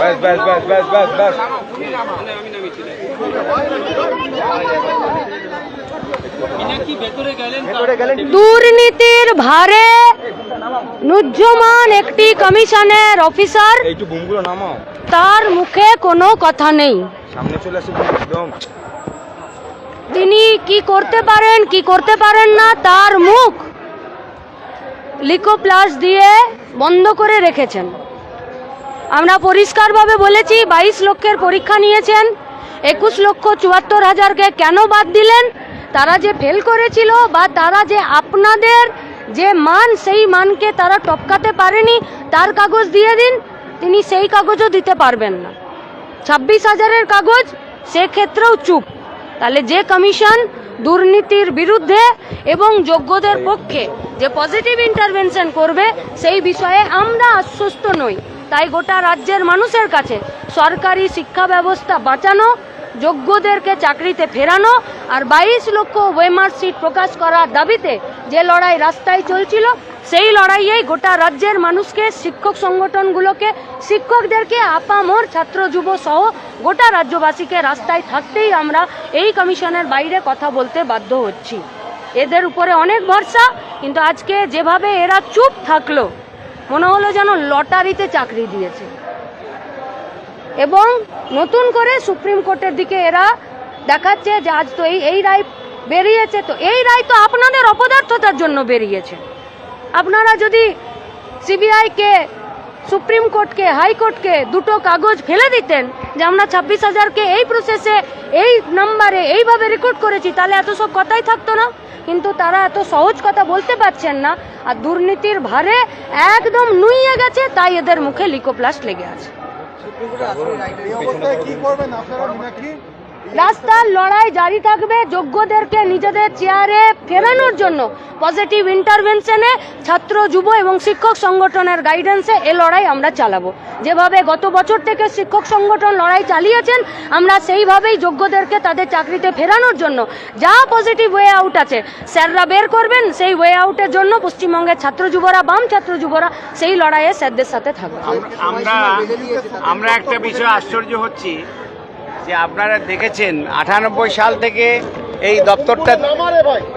ব্যাস ব্যাস ব্যাস ব্যাস ব্যাস ব্যাস। দুর্নীতির ভারে নুজ্জমান একটি কমিশনের অফিসার। একটু বুমগুলো নামাও। তার মুখে কোনো কথা নেই। সামনে চলে আসে একদম। তিনি কি করতে পারেন, কি করতে পারেন না, তার মুখ লিকোপ্লাস দিয়ে বন্ধ করে রেখেছেন। আমরা পরিষ্কারভাবে বলেছি, বাইশ লক্ষের পরীক্ষা নিয়েছেন, একুশ লক্ষ চুয়াত্তর হাজারকে কেন বাদ দিলেন, তারা যে ফেল করেছিল বা তারা যে আপনাদের যে মান, সেই মানকে তারা টপকাতে পারেনি, তার কাগজ দিয়ে দিন, তিনি সেই কাগজও দিতে পারবেন না। ছাব্বিশ হাজারের কাগজ, সেক্ষেত্রেও চুপ। তাহলে যে কমিশন দুর্নীতির বিরুদ্ধে এবং যোগ্যদের পক্ষে যে পজিটিভ ইন্টারভেনশন করবে, সেই বিষয়ে আমরা আশ্বস্ত নই। তাই গোটা রাজ্যের মানুষের কাছে সরকারি শিক্ষা ব্যবস্থা বাঁচানো, যোগ্যদেরকে চাকরিতে ফেরানো আর বাইশ লক্ষ ওয়েমার সিট প্রকাশ করার দাবিতে যে লড়াই রাস্তায় চলছিল সেই লড়াইয়েই গোটা রাজ্যের মানুষকে, শিক্ষক সংগঠনগুলোকে, শিক্ষকদেরকে আপামর ছাত্র যুব সহ গোটা রাজ্যবাসীকে রাস্তায় থাকতেই আমরা এই কমিশনের বাইরে কথা বলতে বাধ্য হচ্ছি। এদের উপরে অনেক ভরসা, কিন্তু আজকে যেভাবে এরা চুপ থাকল, মনে হলো যেন লটারিতে চাকরি দিয়েছে। এবং নতুন করে সুপ্রিম কোর্টের দিকে এরা দেখাচ্ছে যে আজ তো এই এই রায় বেরিয়েছে, তো এই রায় তো আপনাদের অপদার্থতার জন্য বেরিয়েছে। আপনারা যদি সিবিআইকে সুপ্রিম কোর্টকে হাইকোর্টকে দুটো কাগজ ফেলে দিতেন যে আমরা ছাব্বিশ হাজারকে এই প্রসেসে এই নাম্বারে এইভাবে রেকর্ড করেছি তাহলে এত সব কথাই থাকতো না কিন্তু তারা এত সহজ কথা বলতে পারছেন না আর দুর্নীতির ভারে একদম নুইয়ে গেছে তাই এদের মুখে লিকোপ্লাস্ট লেগে আছে রাস্তার লড়াই জারি থাকবে যোগ্যদেরকে নিজেদের চেয়ারে ফেরানোর জন্য। পজিটিভ ইন্টারভেনশনে ছাত্র, যুব এবং শিক্ষক সংগঠনের গাইডেন্সে এ লড়াই আমরা চালাবো। যেভাবে গত বছর থেকে শিক্ষক সংগঠন লড়াই চালিয়েছেন, আমরা সেইভাবেই যোগ্যদেরকে তাদের চাকরিতে ফেরানোর জন্য যা পজিটিভ ওয়ে আউট আছে, স্যাররা বের করবেন সেই ওয়ে আউটের জন্য পশ্চিমবঙ্গের ছাত্র যুবরা, বাম ছাত্র যুবরা সেই লড়াইয়ে স্যারদের সাথে থাকবে। আমরা আমরা একটা বিষয় আশ্চর্য হচ্ছি। যে আপনারা দেখেছেন, আটানব্বই সাল থেকে এই দপ্তরটা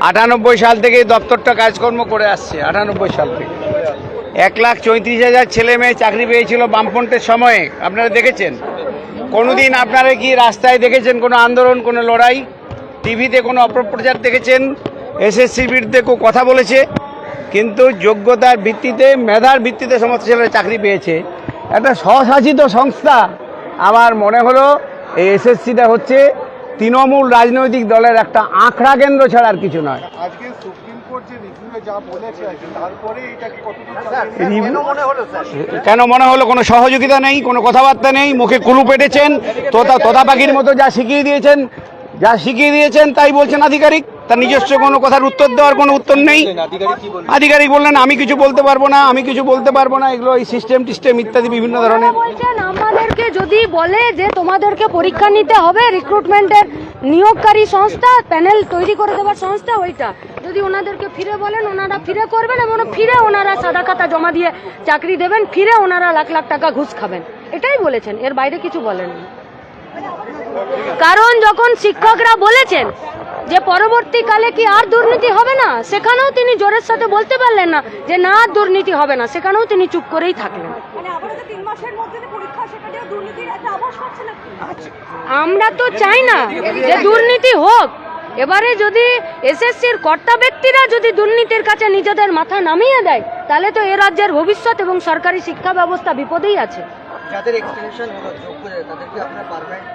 আটানব্বই সাল থেকে এই দপ্তরটা কাজকর্ম করে আসছে, আটানব্বই সাল থেকে। এক লাখ চৌত্রিশ হাজার ছেলে মেয়ে চাকরি পেয়েছিল বামফ্রন্টের সময়ে, আপনারা দেখেছেন? কোনোদিন আপনারা কি রাস্তায় দেখেছেন কোনো আন্দোলন, কোনো লড়াই? টিভিতে কোনো অপপ্রচার দেখেছেন? এসএসসির বিরুদ্ধে কেউ কথা বলেছে? কিন্তু যোগ্যতার ভিত্তিতে, মেধার ভিত্তিতে সমস্ত ছেলেরা চাকরি পেয়েছে। একটা স্বশাসিত সংস্থা, আমার মনে হলো এই এসএসসিটা হচ্ছে তৃণমূল রাজনৈতিক দলের একটা আঁকড়া কেন্দ্র ছাড়া আর কিছু নয়। মনে কেন মনে হলো? কোনো সহযোগিতা নেই কোনো কথাবার্তা নেই মুখে কুলু পেটেছেন তোতা তোতা পাখির মতো যা শিখিয়ে দিয়েছেন যা শিখিয়ে দিয়েছেন তাই বলছেন আধিকারিক। তার নিজস্ব কোনো কথার উত্তর দেওয়ার কোনো উত্তর নেই। আধিকারিক বললেন? আমি কিছু বলতে পারব না আমি কিছু বলতে পারব না এগুলো এই সিস্টেম টিস্টেম ইত্যাদি বিভিন্ন ধরনের। আমাদেরকে যদি বলে যে তোমাদেরকে পরীক্ষা নিতে হবে রিক্রুটমেন্টের নিয়োগকারী সংস্থা প্যানেল তৈরি করে দেওয়ার সংস্থা ওইটা। যদি ওনাদেরকে ফিরে বলেন ওনারা ফিরে করবেন এবং ফিরে ওনারা সাদা খাতা জমা দিয়ে চাকরি দেবেন ফিরে ওনারা লাখ লাখ টাকা ঘুষ খাবেন। এটাই বলেছেন এর বাইরে কিছু বলেননি। কারণ যখন শিক্ষকরা বলেছেন যে পরবর্তীকালে কি আর দুর্নীতি হবে না? সেখানেও তিনি জোরের সাথে বলতে পারলেন না যে না আর দুর্নীতি হবে না। সেখানেও তিনি চুপ করেই থাকলেন। মানে নাকি? আমরা তো চাই না যে দুর্নীতি হোক। এবারে যদি এসএসসির কর্তা ব্যক্তিরা যদি দুর্নীতির কাছে নিজেদের মাথা নামিয়ে দেয় তাহলে তো এ রাজ্যের ভবিষ্যৎ এবং সরকারি শিক্ষা ব্যবস্থা বিপদেই আছে। যাদের এক্সটেনশন হলো যোগ্য তাদেরকে আপনারা পারমানেন্ট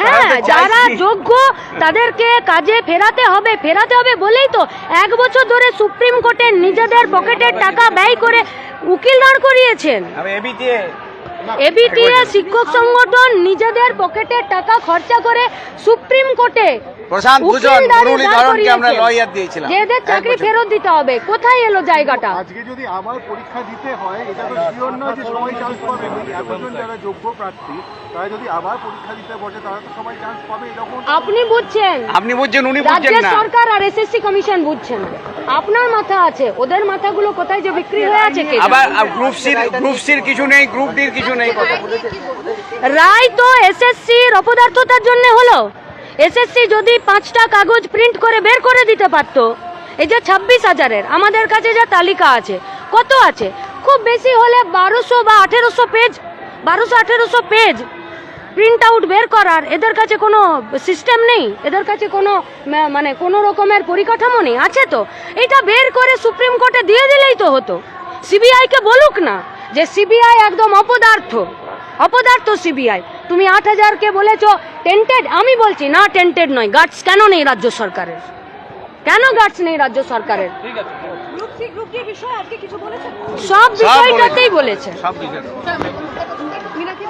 হ্যাঁ যারা যোগ্য তাদেরকে কাজে ফেরাতে হবে ফেরাতে হবে বলেই তো এক বছর ধরে সুপ্রিম কোর্টের নিজেদের পকেটের টাকা ব্যয় করে উকিল দাঁড় করিয়েছেন। এবিটিএ শিক্ষক সংগঠন নিজেদের পকেটের টাকা খরচা করে সুপ্রিম কোর্টে প্রশান্ত ভূষণ মুরলী ধরনকে আমরা লয়ার দিয়েছিলাম। এদের চাকরি ফেরত দিতে হবে। কোথায় এলো জায়গাটা? আজকে যদি আমার পরীক্ষা দিতে হয় এটা তো শিওর নয় যে সবাই চান্স পাবে। এতজন যারা যোগ্য প্রার্থী তারা যদি আবার পরীক্ষা দিতে বসে তারা তো সবাই চান্স পাবে এরকম। আপনি বুঝছেন? আপনি বুঝছেন উনি বুঝছেন না। সরকার আর এসএসসি কমিশন বুঝছেন। আপনার মাথা আছে। ওদের মাথাগুলো কোথায় যে বিক্রি হয়ে আছে আবার গ্রুপ সির গ্রুপ সির কিছু নেই গ্রুপ ডির কিছু রায় তো এসএসসির অপদার্থতার জন্য হলো। এসএসসি যদি পাঁচটা কাগজ প্রিন্ট করে বের করে দিতে পারতো, এই যে ছাব্বিশ হাজারের, আমাদের কাছে যা তালিকা আছে, কত আছে? খুব বেশি হলে বারোশো বা আঠেরোশো পেজ বারোশো, আঠেরোশো পেজ প্রিন্ট আউট বের করার এদের কাছে কোনো সিস্টেম নেই, এদের কাছে কোনো মানে কোনো রকমের পরিকাঠামো নেই। আছে তো। এটা বের করে সুপ্রিম কোর্টে দিয়ে দিলেই তো হতো। সিবিআইকে বলুক না। যে সিবিআই একদম অপদার্থ। অপদার্থ সিবিআই তুমি আট হাজারকে বলেছ টেন্টেড আমি বলছি না টেন্টেড নয় গার্ডস কেন নেই রাজ্য সরকারের? কেন গার্ডস নেই রাজ্য সরকারের? গ্রুপ সি গ্রুপ ডি বিষয়ে আজকে কিছু বলেছেন? সব বিষয়টাতেই বলেছে। সব বিষয় মিনাকে